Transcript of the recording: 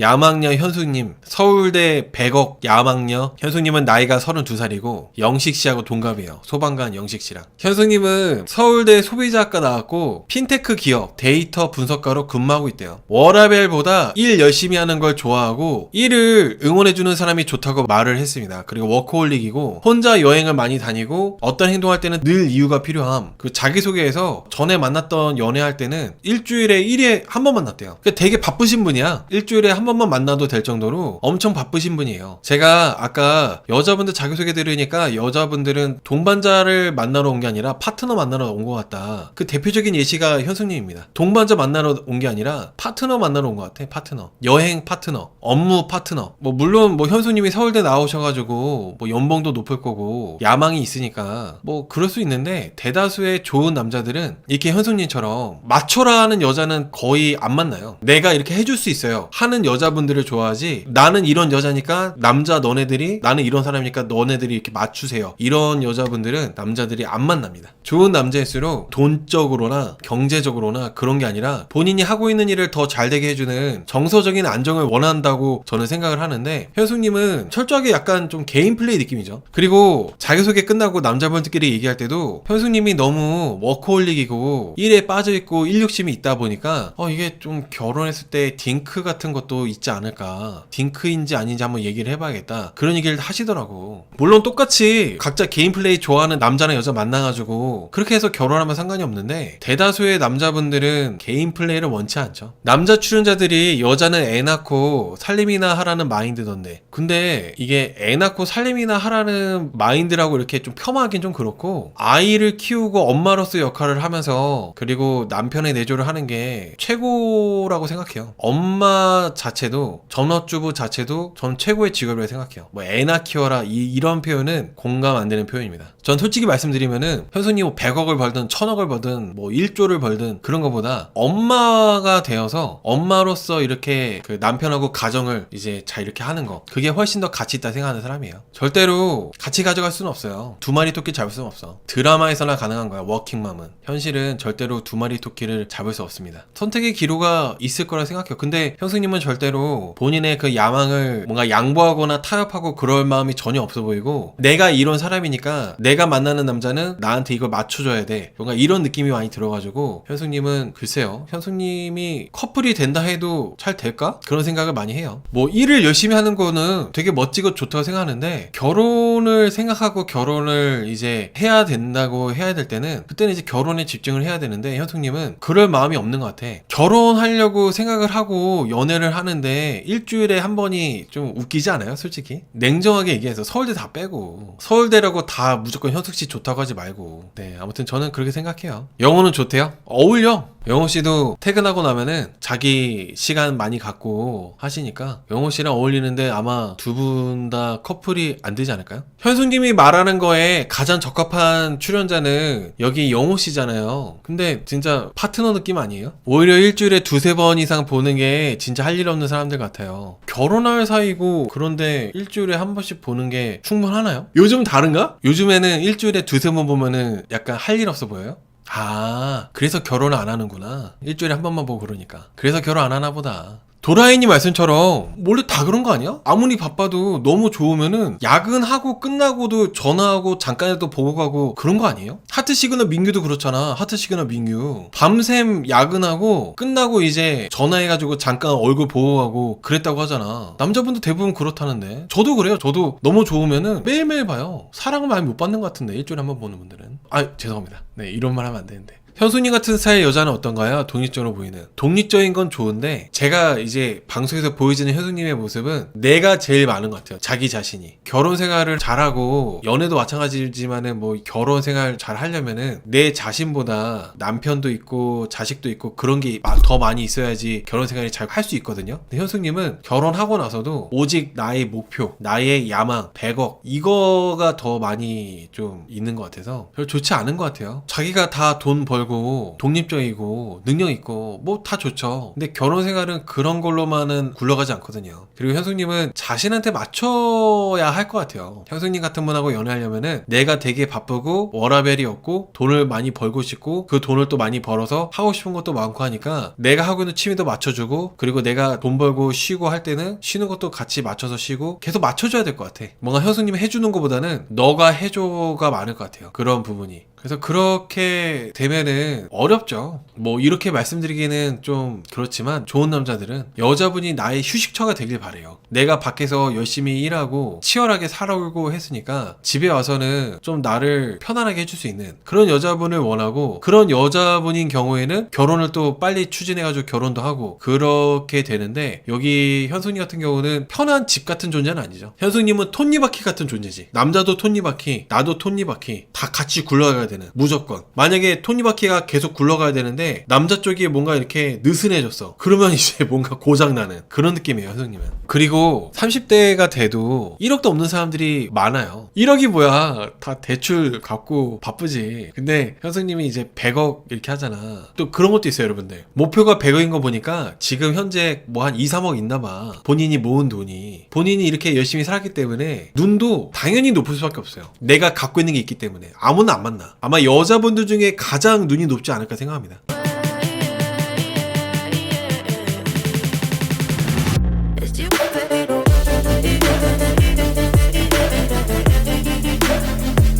야망녀 현숙님 서울대 100억 야망녀. 현숙님은 나이가 32살이고 영식 씨하고 동갑이에요. 소방관 영식 씨랑. 현숙님은 서울대 소비자학과 나왔고 핀테크 기업 데이터 분석가로 근무하고 있대요. 워라벨보다 일 열심히 하는 걸 좋아하고 일을 응원해주는 사람이 좋다고 말을 했습니다. 그리고 워커홀릭이고 혼자 여행을 많이 다니고 어떤 행동할 때는 늘 이유가 필요함. 그 자기소개에서 전에 만났던 연애할 때는 일주일에 1회 한 번 만났대요. 그러니까 되게 바쁘신 분이야. 일주일에 한 번만 만나도 될 정도로 엄청 바쁘신 분이에요. 제가 아까 여자분들 자기소개 들으니까 여자분들은 동반자를 만나러 온 게 아니라 파트너 만나러 온 것 같다. 그 대표적인 예시가 현숙님입니다. 동반자 만나러 온 게 아니라 파트너 만나러 온 것 같아 파트너. 여행 파트너 업무 파트너. 뭐 물론 뭐 현숙님이 서울대 나오셔가지고 뭐 연봉도 높을 거고 야망이 있으니까 뭐 그럴 수 있는데 대다수의 좋은 남자들은 이렇게 현숙님처럼 마초라 하는 여자는 거의 안 만나요. 내가 이렇게 해줄 수 있어요 하는 여자 분들을 좋아하지? 나는 이런 여자니까 남자 너네들이 나는 이런 사람이니까 너네들이 이렇게 맞추세요. 이런 여자분들은 남자들이 안 만납니다. 좋은 남자일수록 돈적으로나 경제적으로나 그런 게 아니라 본인이 하고 있는 일을 더 잘 되게 해주는 정서적인 안정을 원한다고 저는 생각을 하는데 현숙님은 철저하게 약간 좀 개인 플레이 느낌이죠. 그리고 자기소개 끝나고 남자분들끼리 얘기할 때도 현숙님이 너무 워커홀릭이고 일에 빠져있고 일욕심이 있다 보니까 어 이게 좀 결혼했을 때 딩크 같은 것도 있지 않을까. 딩크인지 아닌지 한번 얘기를 해봐야겠다. 그런 얘기를 하시더라고. 물론 똑같이 각자 개인 플레이 좋아하는 남자나 여자 만나가지고 그렇게 해서 결혼하면 상관이 없는데 대다수의 남자분들은 개인 플레이를 원치 않죠. 남자 출연자들이 여자는 애 낳고 살림이나 하라는 마인드던데. 근데 이게 애 낳고 살림이나 하라는 마인드라고 이렇게 좀 폄하하긴 좀 그렇고 아이를 키우고 엄마로서 역할을 하면서 그리고 남편의 내조를 하는 게 최고라고 생각해요. 엄마 자 체도 전업주부 자체도 전 최고의 직업이라고 생각해요. 뭐 애나 키워라. 이, 이런 표현은 공감 안 되는 표현입니다. 전 솔직히 말씀드리면은 현수님 뭐 100억을 벌든 1000억을 벌든 뭐 1조를 벌든 그런 것보다 엄마가 되어서 엄마로서 이렇게 그 남편하고 가정을 이제 잘 이렇게 하는 거 그게 훨씬 더 가치 있다 생각하는 사람이에요. 절대로 같이 가져갈 수는 없어요. 두 마리 토끼 잡을 수는 없어. 드라마에서나 가능한 거야 워킹맘은. 현실은 절대로 두 마리 토끼를 잡을 수 없습니다. 선택의 기로가 있을 거라 생각해요. 근데 형수님은 절대 로 본인의 그 야망을 뭔가 양보하거나 타협하고 그럴 마음이 전혀 없어 보이고 내가 이런 사람이니까 내가 만나는 남자는 나한테 이걸 맞춰줘야 돼. 뭔가 이런 느낌이 많이 들어가지고 현숙님은 글쎄요. 현숙님이 커플이 된다 해도 잘 될까? 그런 생각을 많이 해요. 뭐 일을 열심히 하는 거는 되게 멋지고 좋다고 생각하는데 결혼을 생각하고 결혼을 이제 해야 된다고 해야 될 때는 그때는 이제 결혼에 집중을 해야 되는데 현숙님은 그럴 마음이 없는 것 같아. 결혼하려고 생각을 하고 연애를 하는데 일주일에 한 번이 좀 웃기지 않아요 솔직히? 냉정하게 얘기해서 서울대 다 빼고. 서울대라고 다 무조건 현숙 씨 좋다고 하지 말고. 네 아무튼 저는 그렇게 생각해요. 영어는 좋대요? 어울려 영호 씨도 퇴근하고 나면은 자기 시간 많이 갖고 하시니까 영호 씨랑 어울리는데 아마 두 분 다 커플이 안 되지 않을까요? 현숙님이 말하는 거에 가장 적합한 출연자는 여기 영호 씨잖아요. 근데 진짜 파트너 느낌 아니에요? 오히려 일주일에 두세 번 이상 보는 게 진짜 할 일 없는 사람들 같아요. 결혼할 사이고 그런데 일주일에 한 번씩 보는 게 충분하나요? 요즘 다른가? 요즘에는 일주일에 두세 번 보면은 약간 할 일 없어 보여요? 아, 그래서 결혼을 안 하는구나. 일주일에 한 번만 보고 그러니까. 그래서 결혼 안 하나 보다. 도라이님 말씀처럼 원래 다 그런 거 아니야? 아무리 바빠도 너무 좋으면은 야근하고 끝나고도 전화하고 잠깐이라도 보고 가고 그런 거 아니에요? 하트 시그널 민규도 그렇잖아. 하트 시그널 민규. 밤샘 야근하고 끝나고 이제 전화해가지고 잠깐 얼굴 보고 가고 그랬다고 하잖아. 남자분도 대부분 그렇다는데. 저도 그래요. 저도 너무 좋으면은 매일매일 봐요. 사랑을 많이 못 받는 것 같은데 일주일에 한 번 보는 분들은. 아 죄송합니다. 네 이런 말 하면 안 되는데. 현순이 같은 스타일 여자는 어떤가요? 독립적으로 보이는. 독립적인 건 좋은데 제가 이제 방송에서 보여지는 현숙님의 모습은 내가 제일 많은 것 같아요. 자기 자신이. 결혼 생활을 잘하고 연애도 마찬가지지만은 뭐 결혼 생활 잘 하려면은 내 자신보다 남편도 있고 자식도 있고 그런 게 더 많이 있어야지 결혼 생활이 잘 할 수 있거든요. 근데 현숙님은 결혼하고 나서도 오직 나의 목표, 나의 야망, 100억 이거가 더 많이 좀 있는 것 같아서 별로 좋지 않은 것 같아요. 자기가 다 돈 벌고 벌고 독립적이고 능력 있고 뭐 다 좋죠. 근데 결혼 생활은 그런 걸로만은 굴러가지 않거든요. 그리고 현숙님은 자신한테 맞춰야 할 것 같아요. 현숙님 같은 분하고 연애하려면은 내가 되게 바쁘고 워라벨이 없고 돈을 많이 벌고 싶고 그 돈을 또 많이 벌어서 하고 싶은 것도 많고 하니까 내가 하고 있는 취미도 맞춰주고 그리고 내가 돈 벌고 쉬고 할 때는 쉬는 것도 같이 맞춰서 쉬고 계속 맞춰줘야 될 것 같아. 뭔가 현숙님이 해주는 것보다는 너가 해줘가 많을 것 같아요. 그런 부분이. 그래서 그렇게 되면은 어렵죠. 뭐 이렇게 말씀드리기는 좀 그렇지만 좋은 남자들은 여자분이 나의 휴식처가 되길 바래요. 내가 밖에서 열심히 일하고 치열하게 살아오고 했으니까 집에 와서는 좀 나를 편안하게 해줄 수 있는 그런 여자분을 원하고 그런 여자분인 경우에는 결혼을 또 빨리 추진해가지고 결혼도 하고 그렇게 되는데 여기 현숙님 같은 경우는 편한 집 같은 존재는 아니죠. 현숙님은 톱니바퀴 같은 존재지. 남자도 톱니바퀴, 나도 톱니바퀴 다 같이 굴러가야 되는 무조건. 만약에 톱니바퀴 가 계속 굴러가야 되는데 남자 쪽이 뭔가 이렇게 느슨해졌어. 그러면 이제 뭔가 고장 나는 그런 느낌이에요, 현숙님은. 그리고 30대가 돼도 1억도 없는 사람들이 많아요. 1억이 뭐야? 다 대출 갚고 바쁘지. 근데 현숙님이 이제 100억 이렇게 하잖아. 또 그런 것도 있어요, 여러분들. 목표가 100억인 거 보니까 지금 현재 뭐 한 2, 3억 있나 봐. 본인이 모은 돈이. 본인이 이렇게 열심히 살았기 때문에 눈도 당연히 높을 수밖에 없어요. 내가 갖고 있는 게 있기 때문에. 아무나 안 만나. 아마 여자분들 중에 가장 눈이 높지 않을까 생각합니다.